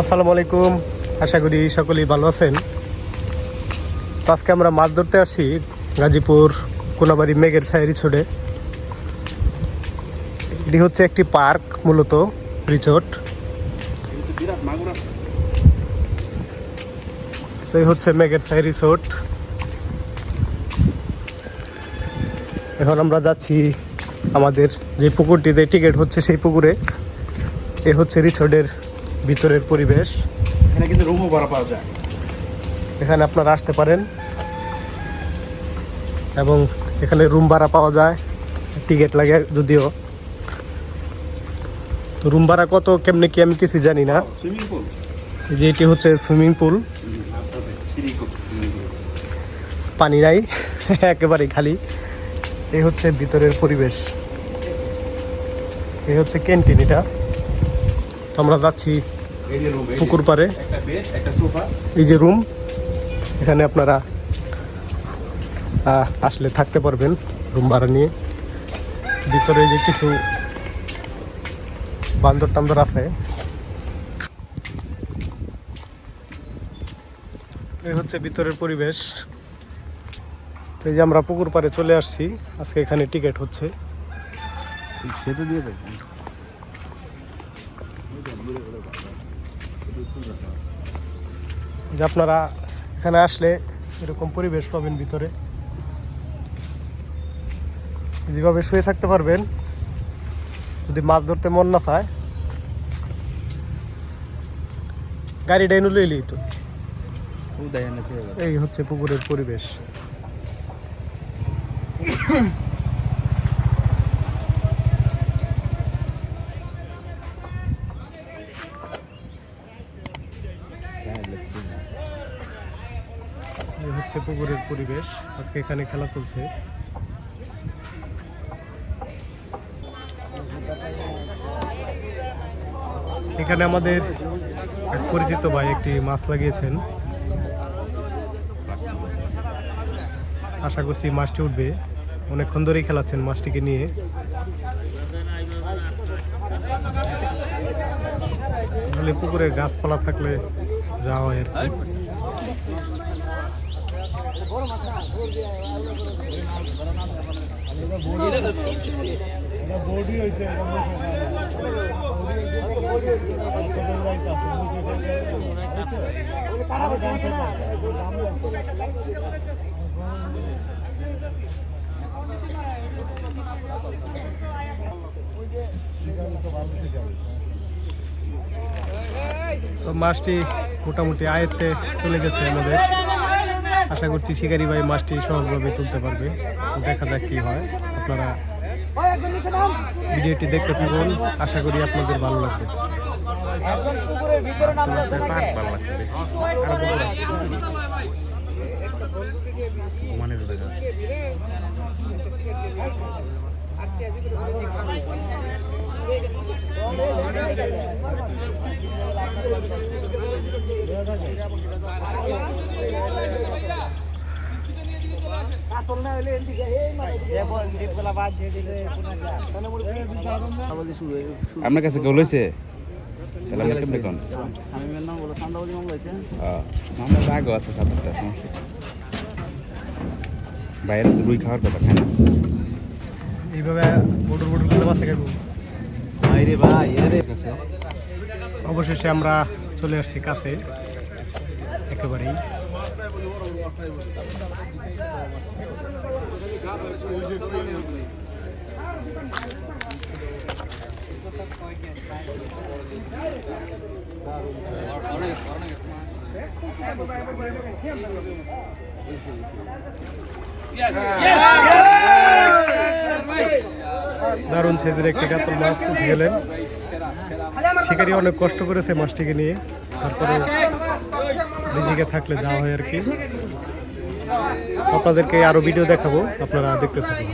আসসালামু আলাইকুম। আশা করি সকলেই ভালো আছেন। তো আজকে আমরা মাছ ধরতে আসছি গাজীপুর কোনাবাড়ি মেঘের ছায়া রিসোর্টে এটি হচ্ছে একটি পার্ক, মূলত রিসোর্ট। তো এই হচ্ছে মেঘের ছায়া রিসোর্ট। এখন আমরা যাচ্ছি আমাদের যে পুকুরটিতে, টিকিট হচ্ছে সেই পুকুরে। এ হচ্ছে রিসোর্টের ভিতরের পরিবেশ। এখানে কিন্তু রুমও ভাড়া পাওয়া যায়। এখানে আপনারা আসতে পারেন। এবং এখানে রুম ভাড়া পাওয়া যায়। টিকিট লাগে যদিও। তো রুম ভাড়া কত কেমনে কি আমি কিছু জানি না। যে এটি হচ্ছে সুইমিং পুল। পানি নাই একেবারে খালি। এই হচ্ছে ভিতরের পরিবেশ। এই হচ্ছে ক্যান্টিন এটা। তো আমরা যাচ্ছি পুকুর সোফা এই যে রুম এখানে আপনারা আসলে থাকতে পারবেন রুম ভাড়া নিয়ে। ভিতরে যে কিছু বান্দর টান্দর আছে। এই হচ্ছে ভিতরের পরিবেশ। তো এই যে আমরা পুকুর পাড়ে চলে আসছি আজকে এখানে টিকিট হচ্ছে। সেতু দেয় যে আপনারা এখানে আসলে এরকম পরিবেশ পাবেন ভিতরে। যেভাবে শুয়ে থাকতে পারবেন যদি মাছ ধরতে মন না চায়। গাড়ি ডাইনু লইলেই তো। এই হচ্ছে পুকুরের পরিবেশ। এই হচ্ছে পুকুরের পরিবেশ। আজকে এখানে খেলা চলছে। এখানে আমাদের এক পরিচিত ভাই একটি মাছ লাগিয়েছেন। আশা করছি মাছটি উঠবে। অনেকক্ষণ ধরেই খেলাচ্ছেন মাছটিকে নিয়ে। আসলে পুকুরে গাছপালা থাকলে যাওয়া আর? তো মাছটি মোটামুটি আয়ত্তে চলে গেছে আমাদের। আশা করছি শিকারি ভাই মাছটি সহজভাবে তুলতে পারবে। দেখা যাক কি হয়। আপনারা ভিডিওটি দেখতে থাকুন। আশা করি আপনাদের ভালো লাগবে। আপনার কাছে কেউ লইছে? বাইরে রুই খাওয়ার কথা খায় না। এইভাবে বটুর বটুর করে মাছ খাব ভাইরে ভাই এরে অবশেষে আমরা চলে আসছি কাছে একেবারেই। দারুণ ছেদের একটি কাতল মাছ গেলেন। শিকারি অনেক কষ্ট করেছে মাছটিকে নিয়ে। তারপরে নিজেকে থাকলে যাওয়া হয় আর কি। আপনাদেরকে আরও ভিডিও দেখাবো আপনারা দেখতে থাকুন।